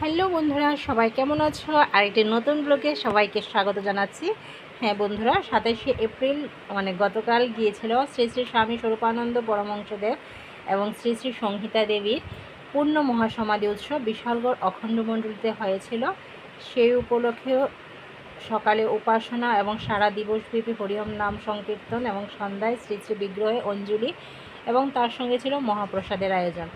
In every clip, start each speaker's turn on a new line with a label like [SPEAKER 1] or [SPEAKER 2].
[SPEAKER 1] Hello বন্ধুরা, সবাই কেমন আছো? আরেকটি নতুন ব্লগে সবাইকে স্বাগত জানাচ্ছি। হ্যাঁ বন্ধুরা, সাতাশে এপ্রিল মানে গতকাল গিয়েছিল শ্রী শ্রী স্বামী স্বরূপানন্দ পরমংশদেব এবং শ্রী শ্রী সংহিতা দেবীর পূর্ণ মহাসমাধি উৎসব বিশালগড় অখণ্ড মণ্ডলীতে হয়েছিল। সেই উপলক্ষেও সকালে উপাসনা এবং সারা দিবসব্যাপী হরিওম নাম সংকীর্তন এবং সন্ধ্যায় শ্রী শ্রী বিগ্রহে অঞ্জলি এবং তার সঙ্গে ছিল মহাপ্রসাদের আয়োজন।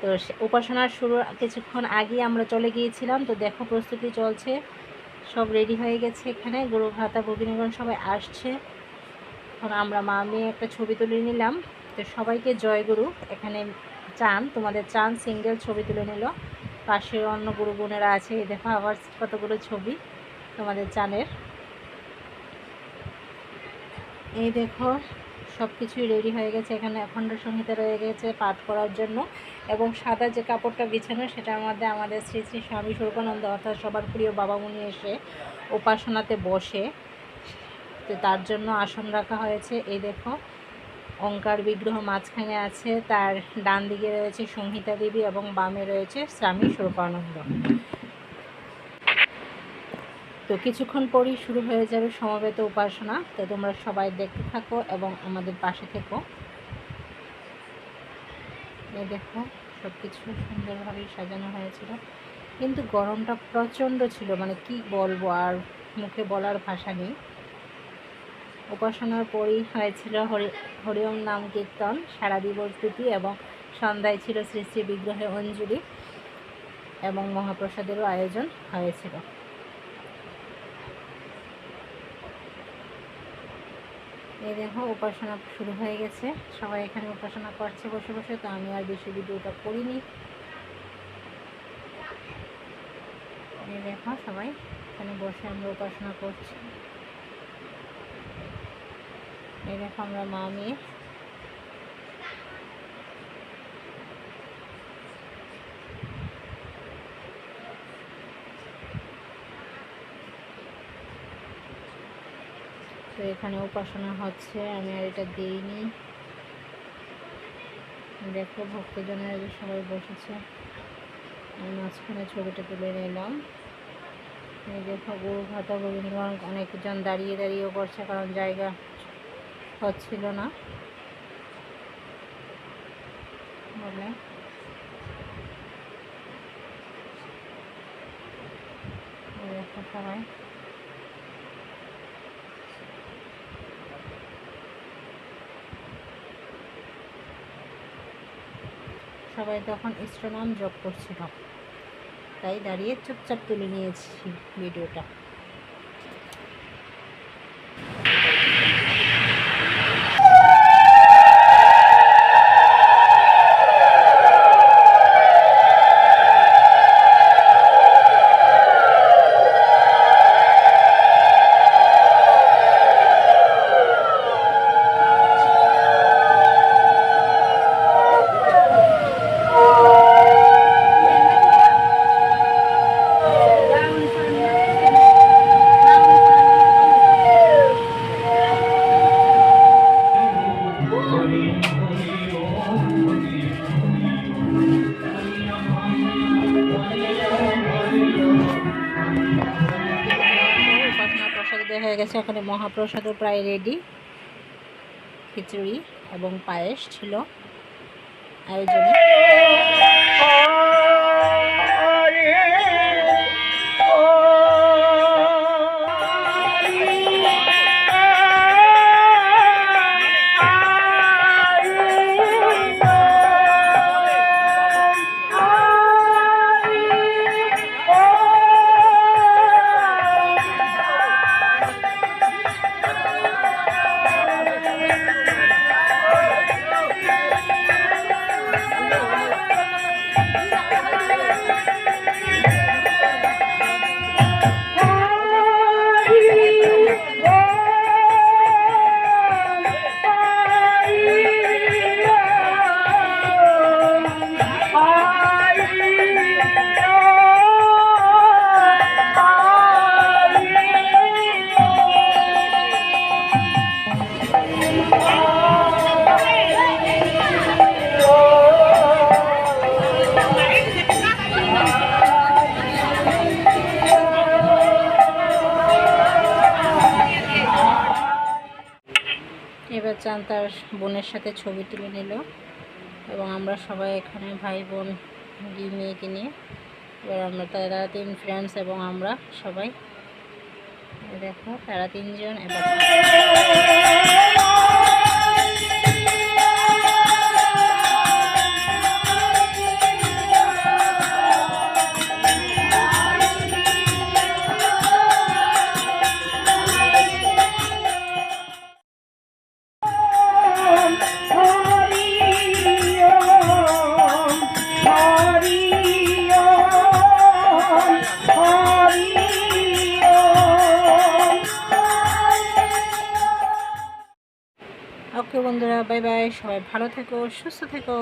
[SPEAKER 1] তো উপাসনার শুরু কিছুক্ষণ আগেই আমরা চলে গিয়েছিলাম। তো দেখো প্রস্তুতি চলছে। সব রেডি হয়ে গেছে এখানে। গুরু ভাতা ভগিনীগণ সবাই আসছে। এখন আমরা মা মেয়ে একটা ছবি তুলে নিলাম। তো সবাইকে জয় গুরু। এখানে চান, তোমাদের চান সিঙ্গেল ছবি তুলে নিল। পাশে অন্য গুরু বোনেরা আছে। এই দেখো আবার কতগুলো ছবি তোমাদের চানের। এই দেখো সব কিছুই রেডি হয়ে গেছে। এখানে অখণ্ড সংহিতা রয়ে গেছে পাঠ করার জন্য। এবং সাদা যে কাপড়টা বিছানো, সেটার মধ্যে আমাদের শ্রী শ্রী স্বামী স্বরূপানন্দ, অর্থাৎ সবার প্রিয় বাবামুনি এসে উপাসনাতে বসে। তো তার জন্য আসন রাখা হয়েছে। এই দেখো, অঙ্কার বিগ্রহ মাঝখানে আছে, তার ডান দিকে রয়েছে সংহিতা দেবী এবং বামে রয়েছে স্বামী স্বরূপানন্দ। তো কিছুক্ষণ পরেই শুরু হয়ে যাবে সমবেত উপাসনা। তো তোমরা সবাই দেখতে থাকো এবং আমাদের পাশে থেকো। দেখো সব কিছু সুন্দরভাবেই সাজানো হয়েছিল। কিন্তু গরমটা প্রচণ্ড ছিল মানে কি বলব, আর মুখে বলার ভাষা নেই। উপাসনার পরই হয়েছিল হরি, হরিওম নাম কীর্তন, সারা দিবসব্যাপী এবং সন্ধ্যায় ছিল শ্রী শ্রী বিগ্রহে অঞ্জলি এবং মহাপ্রসাদেরও আয়োজন হয়েছিল। এই দেখো, উপাসনা শুরু হয়ে গেছে। সবাই এখানে উপাসনা করছে বসে বসে, তো আমি আর বেশি ভিডিওটা করিনি। এই দেখো সবাই, এখানে বসে আমরা উপাসনা করছি। এই দেখো আমরা মা মেয়ে। তো এখানে উপাসনা হচ্ছে, আমি আর এটা দিইনি। দেখো, ভক্তজনেরা যে সবাই বসেছে, আমি মাঝখানে ছবিটা তুলে নিলাম। এই দেখো গরু ভাতা গোবিন্দগণ অনেকজন দাঁড়িয়ে দাঁড়িয়েও করছে কারণ জায়গা হচ্ছিল না। বলে। সবাই। সবাই তখন ইস্ট্রোনাম জব করছিল। তাই দাঁড়িয়ে চুপচাপ তুলে নিয়েছি ভিডিওটা। হয়ে গেছে ওখানে মহাপ্রসাদও প্রায় রেডি খিচুড়ি এবং পায়েস ছিল আয়োজনে। চান তার বোনের সাথে ছবি তুলে নিল এবং আমরা সবাই এখানে ভাই বোন মেয়েকে নিয়ে। এবার আমরা তারা তিন ফ্রেন্ডস এবং আমরা সবাই। দেখো, তারা তিনজন, এবার বন্ধুরা বাই বাই সবাই ভালো থেকো সুস্থ থেকো।